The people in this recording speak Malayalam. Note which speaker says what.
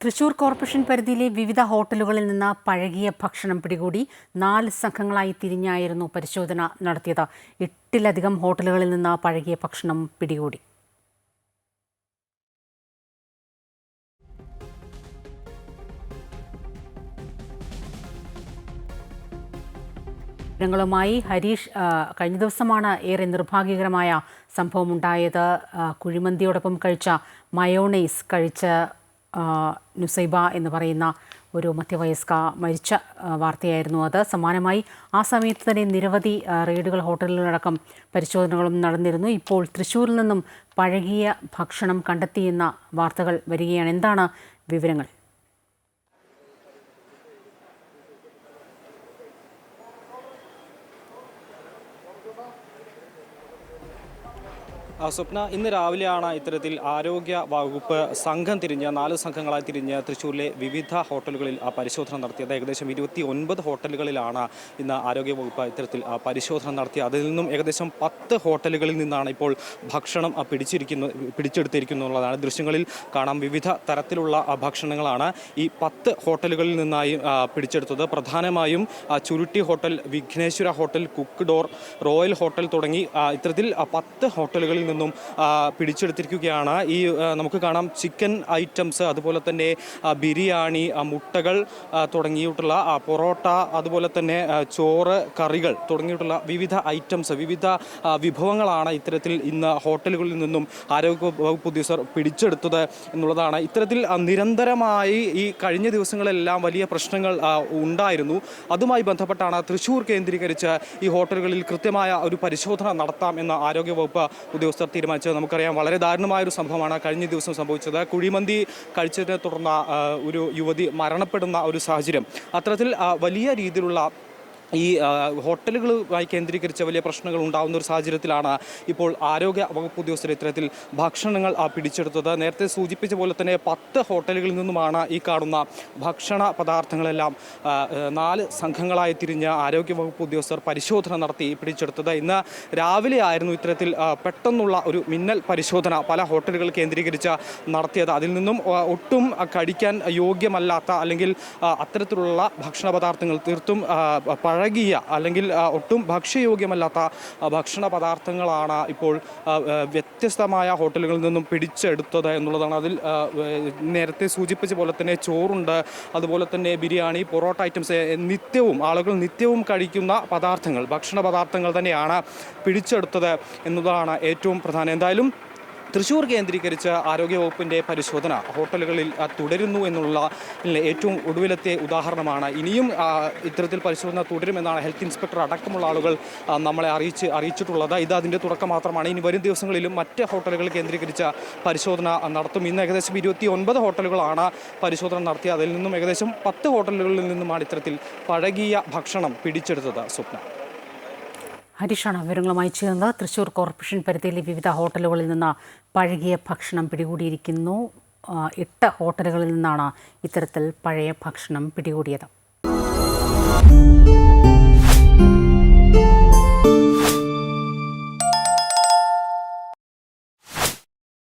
Speaker 1: തൃശൂർ കോർപ്പറേഷൻ പരിധിയിലെ വിവിധ ഹോട്ടലുകളിൽ നിന്ന് പഴകിയ ഭക്ഷണം പിടികൂടി നാല് സംഘങ്ങളായി തിരിഞ്ഞായിരുന്നു പരിശോധന നടത്തിയത്. എട്ടിലധികം ഹോട്ടലുകളിൽ നിന്ന് പഴകിയ ഭക്ഷണം പിടികൂടി. വിവരങ്ങളുമായി ഹരീഷ് കഴിഞ്ഞ ദിവസമാണ് ഏറെ നിർഭാഗ്യകരമായ സംഭവം ഉണ്ടായത് കുഴിമന്തിയോടൊപ്പം കഴിച്ച മയോണൈസ് കഴിച്ച നുസൈബ എന്ന് പറയുന്ന ഒരു മധ്യവയസ്ക മരിച്ച വാർത്തയായിരുന്നു അത്. സമാനമായി ആ സമയത്ത് തന്നെ നിരവധി റെയ്ഡുകൾ ഹോട്ടലുകളടക്കം പരിശോധനകളും നടന്നിരുന്നു. ഇപ്പോൾ തൃശ്ശൂരിൽ നിന്നും പഴകിയ ഭക്ഷണം കണ്ടെത്തിയെന്ന വാർത്തകൾ വരികയാണ്. എന്താണ് വിവരങ്ങൾ?
Speaker 2: സ്വപ്ന ഇന്ന് രാവിലെയാണ് ഇത്തരത്തിൽ ആരോഗ്യ വകുപ്പ് സംഘം തിരിഞ്ഞ് നാല് സംഘങ്ങളായി തിരിഞ്ഞ് തൃശ്ശൂരിലെ വിവിധ ഹോട്ടലുകളിൽ ആ, പരിശോധന നടത്തിയത്. ഏകദേശം ഇരുപത്തി ഒൻപത് ഹോട്ടലുകളിലാണ് ഇന്ന് ആരോഗ്യ വകുപ്പ് ഇത്തരത്തിൽ പരിശോധന നടത്തിയത്. അതിൽ നിന്നും ഏകദേശം പത്ത് ഹോട്ടലുകളിൽ നിന്നാണ് ഇപ്പോൾ ഭക്ഷണം പിടിച്ചിരിക്കുന്നു പിടിച്ചെടുത്തിരിക്കുന്നു എന്നുള്ളതാണ് ദൃശ്യങ്ങളിൽ കാണാം വിവിധ തരത്തിലുള്ള ഭക്ഷണങ്ങളാണ് ഈ പത്ത് ഹോട്ടലുകളിൽ നിന്നായി പിടിച്ചെടുത്തത്. പ്രധാനമായും ചുരുട്ടി hotel Vigneshwara hotel cook door royal hotel തുടങ്ങി ഇത്തരത്തിൽ പത്ത് ഹോട്ടലുകളിൽ നിന്നും പിടിച്ചെടുത്തിരിക്കുകയാണ്. ഈ നമുക്ക് കാണാം ചിക്കൻ ഐറ്റംസ് അതുപോലെ തന്നെ ബിരിയാണി മുട്ടകൾ തുടങ്ങിയിട്ടുള്ള പൊറോട്ട അതുപോലെ തന്നെ ചോറ് കറികൾ തുടങ്ങിയിട്ടുള്ള വിവിധ ഐറ്റംസ് വിവിധ വിഭവങ്ങളാണ് ഇത്തരത്തിൽ ഇന്ന് ഹോട്ടലുകളിൽ നിന്നും ആരോഗ്യ വകുപ്പ് ഉദ്യോഗസ്ഥർ പിടിച്ചെടുത്തത് എന്നുള്ളതാണ്. ഇത്തരത്തിൽ നിരന്തരമായി ഈ കഴിഞ്ഞ ദിവസങ്ങളെല്ലാം വലിയ പ്രശ്നങ്ങൾ ഉണ്ടായിരുന്നു. അതുമായി ബന്ധപ്പെട്ടാണ് തൃശ്ശൂർ കേന്ദ്രീകരിച്ച് ഈ ഹോട്ടലുകളിൽ കൃത്യമായ ഒരു പരിശോധന നടത്താം എന്ന ആരോഗ്യവകുപ്പ് ഉദ്യോഗസ്ഥർ തീരുമാനിച്ചത് നമുക്കറിയാം. വളരെ ദാരുണമായ ഒരു സംഭവമാണ് കഴിഞ്ഞ ദിവസം സംഭവിച്ചത്. കുഴിമന്തി കഴിച്ചതിനെ തുടർന്ന് ഒരു യുവതി മരണപ്പെടുന്ന ഒരു സാഹചര്യം. അത്തരത്തിൽ വലിയ രീതിയിലുള്ള ഈ ഹോട്ടലുകളുമായി കേന്ദ്രീകരിച്ച വലിയ പ്രശ്നങ്ങൾ ഉണ്ടാകുന്ന ഒരു സാഹചര്യത്തിലാണ് ഇപ്പോൾ ആരോഗ്യ വകുപ്പ് ഉദ്യോഗസ്ഥർ ഇത്തരത്തിൽ ഭക്ഷണങ്ങൾ പിടിച്ചെടുത്തത്. നേരത്തെ സൂചിപ്പിച്ച പോലെ തന്നെ പത്ത് ഹോട്ടലുകളിൽ നിന്നുമാണ് ഈ കാണുന്ന ഭക്ഷണ പദാർത്ഥങ്ങളെല്ലാം നാല് സംഘങ്ങളായി തിരിഞ്ഞ് ആരോഗ്യ വകുപ്പ് ഉദ്യോഗസ്ഥർ പരിശോധന നടത്തി പിടിച്ചെടുത്തത്. ഇന്ന് രാവിലെ ആയിരുന്നു ഇത്തരത്തിൽ പെട്ടെന്നുള്ള ഒരു മിന്നൽ പരിശോധന പല ഹോട്ടലുകൾ കേന്ദ്രീകരിച്ച് നടത്തിയത്. അതിൽ നിന്നും ഒട്ടും കഴിക്കാൻ യോഗ്യമല്ലാത്ത അല്ലെങ്കിൽ അത്തരത്തിലുള്ള ഭക്ഷണ പദാർത്ഥങ്ങൾ തീർത്തും പഴകിയ അല്ലെങ്കിൽ ഒട്ടും ഭക്ഷ്യയോഗ്യമല്ലാത്ത ഭക്ഷണ പദാർത്ഥങ്ങളാണ് ഇപ്പോൾ വ്യത്യസ്തമായ ഹോട്ടലുകളിൽ നിന്നും പിടിച്ചെടുത്തത് എന്നുള്ളതാണ്. അതിൽ നേരത്തെ സൂചിപ്പിച്ച പോലെ തന്നെ ചോറുണ്ട് അതുപോലെ തന്നെ ബിരിയാണി പൊറോട്ട ഐറ്റംസ് നിത്യവും ആളുകൾ നിത്യവും കഴിക്കുന്ന പദാർത്ഥങ്ങൾ ഭക്ഷണ പദാർത്ഥങ്ങൾ തന്നെയാണ് പിടിച്ചെടുത്തത് എന്നതാണ് ഏറ്റവും പ്രധാനം. എന്തായാലും തൃശ്ശൂർ കേന്ദ്രീകരിച്ച് ആരോഗ്യവകുപ്പിന്റെ പരിശോധന ഹോട്ടലുകളിൽ തുടരുന്നു എന്നുള്ള ഏറ്റവും ഒടുവിലത്തെ ഉദാഹരണമാണ്. ഇനിയും ഇത്തരത്തിൽ പരിശോധന തുടരുമെന്നാണ് ഹെൽത്ത് ഇൻസ്പെക്ടർ അടക്കമുള്ള ആളുകൾ നമ്മളെ അറിയിച്ച് അറിയിച്ചിട്ടുള്ളത്. ഇത് അതിന്റെ തുടക്കം മാത്രമാണ്. ഇനി വരും ദിവസങ്ങളിലും മറ്റ് ഹോട്ടലുകൾ കേന്ദ്രീകരിച്ച പരിശോധന നടത്തും. ഇന്ന് ഏകദേശം ഇരുപത്തി ഒൻപത് ഹോട്ടലുകളാണ് പരിശോധന നടത്തിയത്. അതിൽ നിന്നും ഏകദേശം പത്ത് ഹോട്ടലുകളിൽ നിന്നുമാണ് ഇത്തരത്തിൽ പഴകിയ ഭക്ഷണം പിടിച്ചെടുത്തത് സ്വപ്ന.
Speaker 1: ഹരീഷാണ് വിവരങ്ങളുമായി ചേർന്ന് തൃശൂർ കോർപ്പറേഷൻ പരിധിയിലെ വിവിധ ഹോട്ടലുകളിൽ നിന്ന് പഴകിയ ഭക്ഷണം പിടികൂടിയിരിക്കുന്നു. എട്ട് ഹോട്ടലുകളിൽ നിന്നാണ് ഇത്തരത്തിൽ പഴയ ഭക്ഷണം പിടികൂടിയത്.